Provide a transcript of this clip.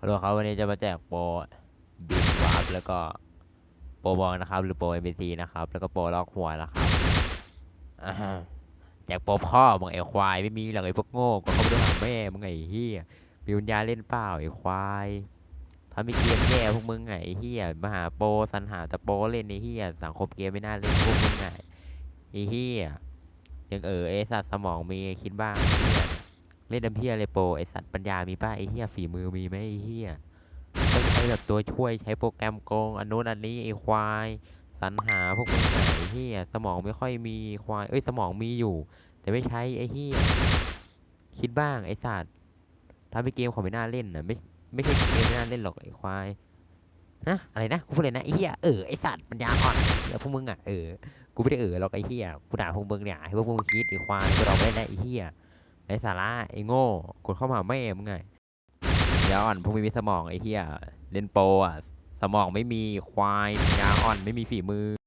ฮัลโหลครับวันนี้จะมาแจกโปรบินวาร์ปแล้วก็โปรบอลนะครับ หรือโปรเอ็มบีซีนะครับ แล้วก็โปรล็อกหัวนะครับอ่าแจกโปรพ่อมึงไอ้ควายไม่มีหรอกไอ้พวกโง่ก็เข้าไปดูหาแม่มึงไอ้เฮียมีปัญญาเล่นเปล่าไอ้ควายทำให้เกมแย่พวกมึงไงไอ้เฮียมาหาโปรสรรหาแต่โปรเล่นไอ้เฮียสังคมเกมไม่น่าเล่นพวกมึงไงไอ้เฮียยังเออไอ้สัตว์สมองมีคิดบ้าง เล่นดำเพี้ยเลยโปรไอสัตว์ปัญญามีป้าไอเฮียฝีมือมีไหมไอเฮียต้องใช้แบบตัวช่วยใช้โปรแกรมโกงอันนู้นอันนี้ไอควายสรรหาพวกมึงไอเฮียสมองไม่ค่อยมีควายเอ้ยสมองมีอยู่ แต่ไม่ใช้ไอเฮียคิดบ้างไอสัตว์ทำให้เกมเขาไม่น่าเล่นนะไม่ไม่ใช่เกมไม่น่าเล่นหรอกไอควายนะอะไรนะกูพูดเลยนะไอเฮียเออไอสัตว์ปัญญาอ่อนเดี๋ยวพวกมึงอะเออกูไม่ได้เออหรอกไอเฮียกูด่าพวกมึงเนี่ยให้พวกมึงคิดไอควายกูเราไม่ได้ไอเฮีย ไอ้สาระไอ้โง่กดเข้ามาแม่มึงไงยวอ่อนพวกม่มีสมองไอ้เหี้ยเล่นโปรอะสมองไม่มีควายยาอ่อนไม่มีฝีมือ